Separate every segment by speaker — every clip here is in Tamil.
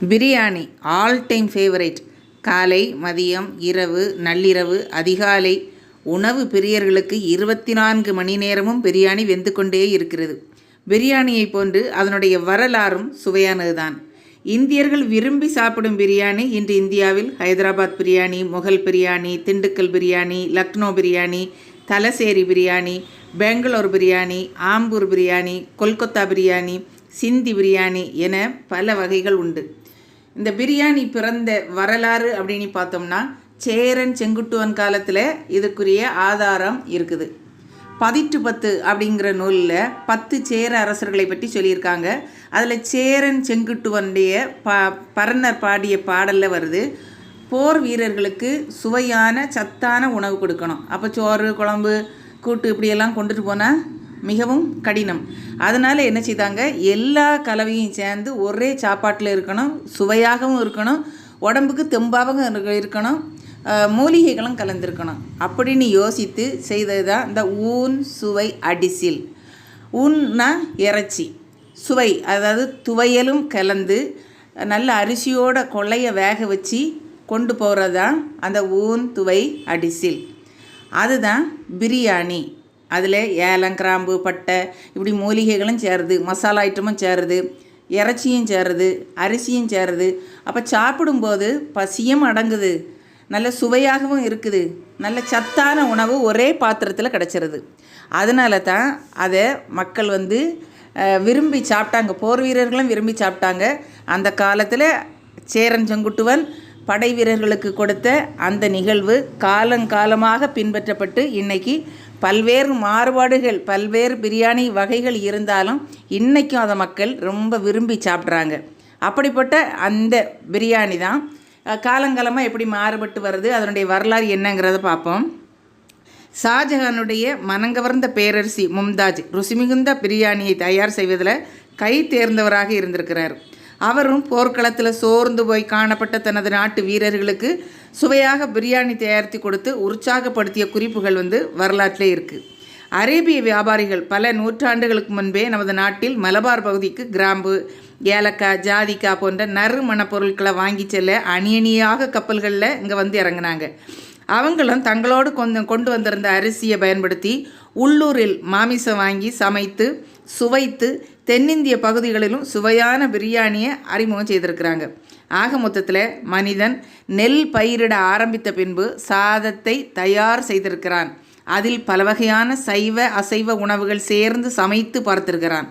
Speaker 1: பிரியாணி ஆல் டைம் ஃபேவரைட் காலை மதியம் இரவு நள்ளிரவு அதிகாலை. உணவு பிரியர்களுக்கு இருபத்தி நான்கு மணி நேரமும் பிரியாணி வெந்து கொண்டே இருக்கிறது. பிரியாணியை போன்று அதனுடைய வரலாறும் சுவையானதுதான். இந்தியர்கள் விரும்பி சாப்பிடும் பிரியாணி இன்று இந்தியாவில் ஹைதராபாத் பிரியாணி முகல் பிரியாணி திண்டுக்கல் பிரியாணி லக்னோ பிரியாணி தலசேரி பிரியாணி பெங்களூர் பிரியாணி ஆம்பூர் பிரியாணி கொல்கத்தா பிரியாணி சிந்தி பிரியாணி என பல வகைகள் உண்டு. இந்த பிரியாணி பிறந்த வரலாறு அப்படின்னு பார்த்தோம்னா சேரன் செங்குட்டுவன் காலத்தில் இதுக்குரிய ஆதாரம் இருக்குது. பதிட்டு பத்து அப்படிங்கிற நூலில் பத்து சேர அரசர்களை பற்றி சொல்லியிருக்காங்க. அதில் சேரன் செங்குட்டுவனுடைய ப பரன்னர் பாடிய பாடலில் வருது போர் வீரர்களுக்கு சுவையான சத்தான உணவு கொடுக்கணும். அப்போ சோறு குழம்பு கூட்டு இப்படியெல்லாம் கொண்டுட்டு போனால் மிகவும் கடினம். அதனால் என்ன செய்தாங்க? எல்லா கலவையும் சேர்ந்து ஒரே சாப்பாட்டில் இருக்கணும் சுவையாகவும் இருக்கணும் உடம்புக்கு தெம்பாகவும் இருக்கணும் மூலிகைகளும் கலந்துருக்கணும். அப்படின்னு யோசித்து செய்தது தான் இந்த ஊன் சுவை அடிசில். ஊன்னா இறைச்சி. சுவை அதாவது துவையலும் கலந்து நல்ல அரிசியோட கொள்ளைய வேக வச்சு கொண்டு போகிறது தான் அந்த ஊன் துவை அடிசில். அதுதான் பிரியாணி. அதில் ஏலம் கிராம்பு பட்டை இப்படி மூலிகைகளும் சேருது மசாலா ஐட்டமும் சேருது இறைச்சியும் சேருது அரிசியும் சேருது அப்போ சாப்பிடும்போது பசியும் அடங்குது. நல்ல சுவையாகவும் இருக்குது. நல்ல சத்தான உணவு ஒரே பாத்திரத்தில் கிடச்சிருது. அதனால தான் அதை மக்கள் வந்து விரும்பி சாப்பிட்டாங்க. போர் வீரர்களும் விரும்பி சாப்பிட்டாங்க. அந்த காலத்தில் சேரன் செங்குட்டுவன் படை வீரர்களுக்கு கொடுத்த அந்த நிகழ்வு காலங்காலமாக பின்பற்றப்பட்டு இன்னைக்கு பல்வேறு மாறுபாடுகள் பல்வேறு பிரியாணி வகைகள் இருந்தாலும் இன்றைக்கும் அதை மக்கள் ரொம்ப விரும்பி சாப்பிட்றாங்க. அப்படிப்பட்ட அந்த பிரியாணி தான் காலங்காலமாக எப்படி மாறுபட்டு வருது அதனுடைய வரலாறு என்னங்கிறத பார்ப்போம். ஷாஜஹானுடைய மனங்கவர்ந்த பேரரசி மும்தாஜ் ருசிமிகுந்த பிரியாணியை தயார் செய்வதில் கை தேர்ந்தவராக இருந்திருக்கிறார். அவரும் போர்க்களத்தில் சோர்ந்து போய் காணப்பட்ட தனது நாட்டு வீரர்களுக்கு சுவையாக பிரியாணி தயாரித்து கொடுத்து உற்சாகப்படுத்திய குறிப்புகள் வந்து வரலாற்றிலே இருக்குது அரேபிய வியாபாரிகள் பல நூற்றாண்டுகளுக்கு முன்பே நமது நாட்டில் மலபார் பகுதிக்கு கிராம்பு ஏலக்காய் ஜாதிக்காய் போன்ற நறு பொருட்களை வாங்கி செல்ல அணியணியாக கப்பல்களில் இங்கே வந்து இறங்குனாங்க. அவங்களும் தங்களோடு கொஞ்சம் கொண்டு வந்திருந்த அரிசியை பயன்படுத்தி உள்ளூரில் மாமிசம் வாங்கி சமைத்து சுவைத்து தென்னிந்திய பகுதிகளிலும் சுவையான பிரியாணியை அறிமுகம் செய்திருக்கிறாங்க. ஆக மொத்தத்தில் மனிதன் நெல் பயிரிட ஆரம்பித்த பின்பு சாதத்தை தயார் செய்திருக்கிறான். அதில் பல வகையான சைவ அசைவ உணவுகள் சேர்ந்து சமைத்து பார்த்திருக்கிறான்.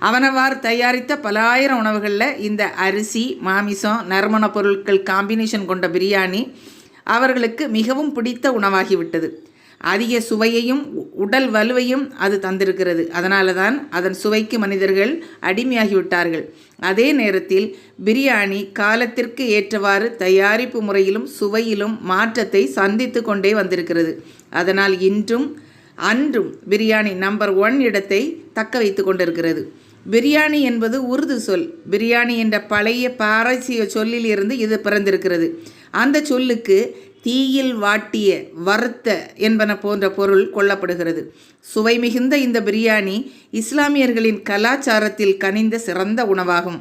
Speaker 1: அவனவாறு தயாரித்த பல ஆயிரம் உணவுகளில் இந்த அரிசி மாமிசம் நறுமணப் பொருட்கள் காம்பினேஷன் கொண்ட பிரியாணி அவர்களுக்கு மிகவும் பிடித்த உணவாகிவிட்டது. அதிக சுவையையும் உடல் வலுவையும் அது தந்திருக்கிறது. அதனால தான் அதன் சுவைக்கு மனிதர்கள் அடிமையாகிவிட்டார்கள். அதே நேரத்தில் பிரியாணி காலத்திற்கு ஏற்றவாறு தயாரிப்பு முறையிலும் சுவையிலும் மாற்றத்தை சந்தித்து கொண்டே வந்திருக்கிறது. அதனால் இன்றும் அன்றும் பிரியாணி நம்பர் ஒன் இடத்தை தக்க வைத்து கொண்டிருக்கிறது. பிரியாணி என்பது உருது சொல். பிரியாணி என்ற பழைய பாரசீக சொல்லிலிருந்து இது பிறந்திருக்கிறது. அந்த சொல்லுக்கு தீயில் வாட்டிய வறுத்த என்பன போன்ற பொருள் கொள்ளப்படுகிறது சுவை மிகுந்த இந்த பிரியாணி இஸ்லாமியர்களின் கலாச்சாரத்தில் கனிந்த சிறந்த உணவாகும்.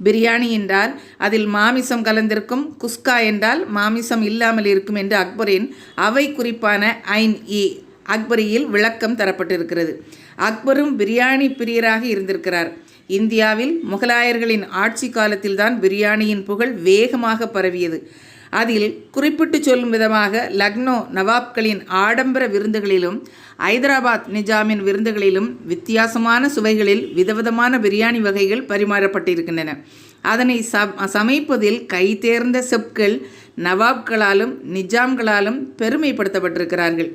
Speaker 1: பிரியாணி என்றால் அதில் மாமிசம் கலந்திருக்கும் குஸ்கா என்றால் மாமிசம் இல்லாமல் இருக்கும் என்று அக்பரின் அவை குறிப்பான ஐன் இ அக்பரியில் விளக்கம் தரப்பட்டிருக்கிறது. அக்பரும் பிரியாணி பிரியராக இருந்திருக்கிறார். இந்தியாவில் முகலாயர்களின் ஆட்சி காலத்தில்தான் பிரியாணியின் புகழ் வேகமாக பரவியது. அதில் குறிப்பிட்டு சொல்லும் விதமாக லக்னோ நவாப்களின் ஆடம்பர விருந்துகளிலும் ஐதராபாத் நிஜாமின் விருந்துகளிலும் வித்தியாசமான சுவைகளில் விதவிதமான பிரியாணி வகைகள் பரிமாறப்பட்டிருக்கின்றன. அதனை ச சமைப்பதில் கைதேர்ந்த செப்கள் நவாப்களாலும் நிஜாம்களாலும் பெருமைப்படுத்தப்பட்டிருக்கிறார்கள்.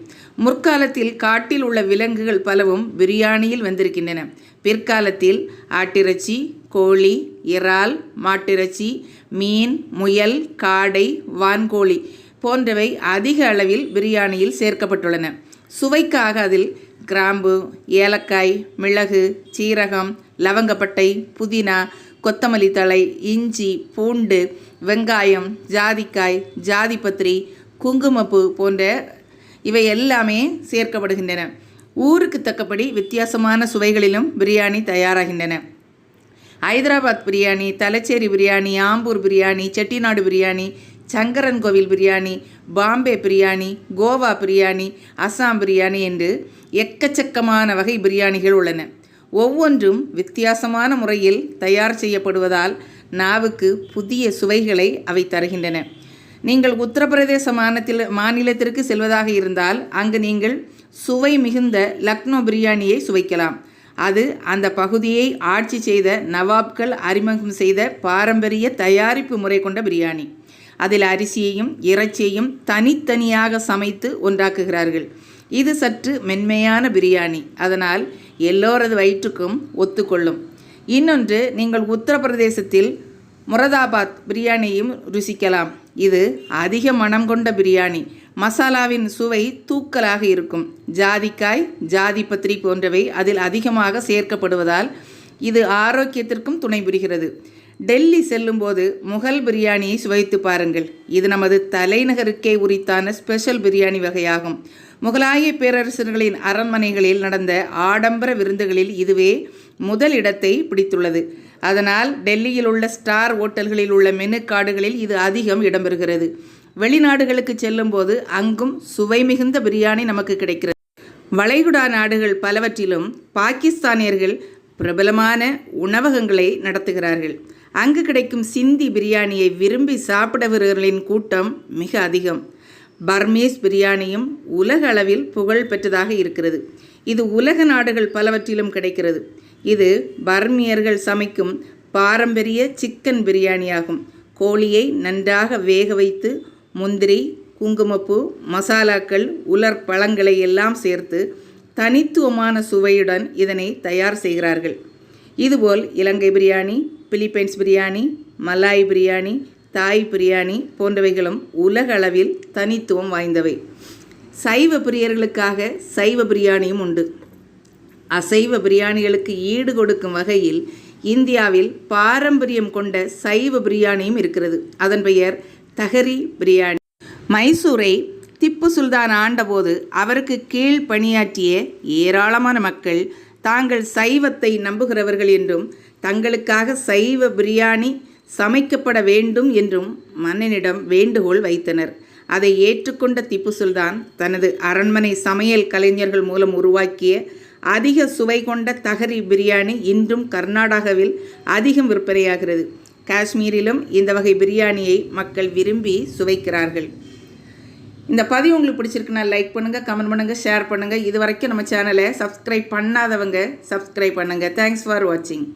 Speaker 1: முற்காலத்தில் காட்டில் உள்ள விலங்குகள் பலவும் பிரியாணியில் வந்திருக்கின்றன. பிற்காலத்தில் ஆட்டிறைச்சி கோழி இறால் மாட்டிறைச்சி மீன் முயல் காடை வான்கோழி போன்றவை அதிக அளவில் பிரியாணியில் சேர்க்கப்பட்டுள்ளன. சுவைக்காக அதில் கிராம்பு ஏலக்காய் மிளகு சீரகம் லவங்கப்பட்டை புதினா கொத்தமல்லி தழை இஞ்சி பூண்டு வெங்காயம் ஜாதிக்காய் ஜாதிபத்திரி குங்குமப்பூ போன்ற இவை எல்லாமே சேர்க்கப்படுகின்றன. ஊருக்கு தக்கபடி வித்தியாசமான சுவைகளிலும் பிரியாணி தயாராகின்றன. ஹைதராபாத் பிரியாணி தலச்சேரி பிரியாணி ஆம்பூர் பிரியாணி செட்டிநாடு பிரியாணி சங்கரன் கோவில் பிரியாணி பாம்பே பிரியாணி கோவா பிரியாணி அஸ்ஸாம் பிரியாணி என்று எக்கச்சக்கமான வகை பிரியாணிகள் உள்ளன. ஒவ்வொன்றும் வித்தியாசமான முறையில் தயார் செய்யப்படுவதால் நாவுக்கு புதிய சுவைகளை அவை தருகின்றன. நீங்கள் உத்தரப்பிரதேச மாநிலத்தில் மாநிலத்திற்கு செல்வதாக இருந்தால் அங்கு நீங்கள் சுவை மிகுந்த லக்னோ பிரியாணியை சுவைக்கலாம். அது அந்த பகுதியை ஆட்சி செய்த நவாப்கள் அறிமுகம் செய்த பாரம்பரிய தயாரிப்பு முறை கொண்ட பிரியாணி. அதில் அரிசியையும் இறைச்சியையும் தனித்தனியாக சமைத்து ஒன்றாக்குகிறார்கள் இது சற்று மென்மையான பிரியாணி. அதனால் எல்லோரது வயிற்றுக்கும் ஒத்துக்கொள்ளும். இன்னொன்று நீங்கள் உத்தரப்பிரதேசத்தில் முரதாபாத் பிரியாணியும் ருசிக்கலாம். இது அதிக மனம் கொண்ட பிரியாணி. மசாலாவின் சுவை தூக்கலாக இருக்கும். ஜாதிக்காய் ஜாதி பத்திரி போன்றவை அதில் அதிகமாக சேர்க்கப்படுவதால் இது ஆரோக்கியத்திற்கும் துணை புரிகிறது. டெல்லி செல்லும்போது முகல் பிரியாணியை சுவைத்து பாருங்கள். இது நமது தலைநகருக்கே உரித்தான ஸ்பெஷல் பிரியாணி வகையாகும். முகலாய பேரரசர்களின் அரண்மனைகளில் நடந்த ஆடம்பர விருந்துகளில் இதுவே முதல் இடத்தை பிடித்துள்ளது. அதனால் டெல்லியில் உள்ள ஸ்டார் ஓட்டல்களில் உள்ள மெனு கார்டுகளில் இது அதிகம் இடம்பெறுகிறது. வெளிநாடுகளுக்கு செல்லும்போது அங்கும் சுவை மிகுந்த பிரியாணி நமக்கு கிடைக்கிறது. வளைகுடா நாடுகள் பலவற்றிலும் பாகிஸ்தானியர்கள் பிரபலமான உணவகங்களை நடத்துகிறார்கள். அங்கு கிடைக்கும் சிந்தி பிரியாணியை விரும்பி சாப்பிடுபவர்களின் கூட்டம் மிக அதிகம். பர்மீஸ் பிரியாணியும் உலக அளவில் புகழ் பெற்றதாக இருக்கிறது. இது உலக நாடுகள் பலவற்றிலும் கிடைக்கிறது. இது பர்மியர்கள் சமைக்கும் பாரம்பரிய சிக்கன் பிரியாணியாகும். கோழியை நன்றாக வேக வைத்து முந்திரி குங்குமப்பூ மசாலாக்கள் உலர் பழங்களை எல்லாம் சேர்த்து தனித்துவமான சுவையுடன் இதனை தயார் செய்கிறார்கள். இதுபோல் Ilangai biryani Philippines biryani Malay biryani Thai biryani போன்றவைகளும் உலக அளவில் தனித்துவம் வாய்ந்தவை. சைவ பிரியர்களுக்காக சைவ பிரியாணியும் உண்டு. அசைவ பிரியாணிகளுக்கு ஈடு கொடுக்கும் வகையில் இந்தியாவில் பாரம்பரியம் கொண்ட சைவ பிரியாணியும் இருக்கிறது. அதன் பெயர் தஹரி பிரியாணி. மைசூரை திப்பு சுல்தான் ஆண்டபோது அவருக்கு கீழ் பணியாற்றிய ஏராளமான மக்கள் தாங்கள் சைவத்தை நம்புகிறவர்கள் என்றும் தங்களுக்காக சைவ பிரியாணி சமைக்கப்பட வேண்டும் என்றும் மன்னனிடம் வேண்டுகோள் வைத்தனர். அதை ஏற்றுக்கொண்ட திப்பு சுல்தான் தனது அரண்மனை சமையல் கலைஞர்கள் மூலம் உருவாக்கிய அதிக சுவை கொண்ட தகரி பிரியாணி இன்றும் கர்நாடகாவில் அதிகம் விற்பனையாகிறது. காஷ்மீரிலும் இந்த வகை பிரியாணியை மக்கள் விரும்பி சுவைக்கிறார்கள். இந்த பதிவு உங்களுக்கு பிடிச்சிருக்குன்னா லைக் பண்ணுங்கள் கமெண்ட் பண்ணுங்கள் ஷேர் பண்ணுங்கள் இது வரைக்கும் நம்ம சேனலை சப்ஸ்கிரைப் பண்ணாதவங்க சப்ஸ்கிரைப் பண்ணுங்கள் தேங்க்ஸ் ஃபார் வாட்சிங்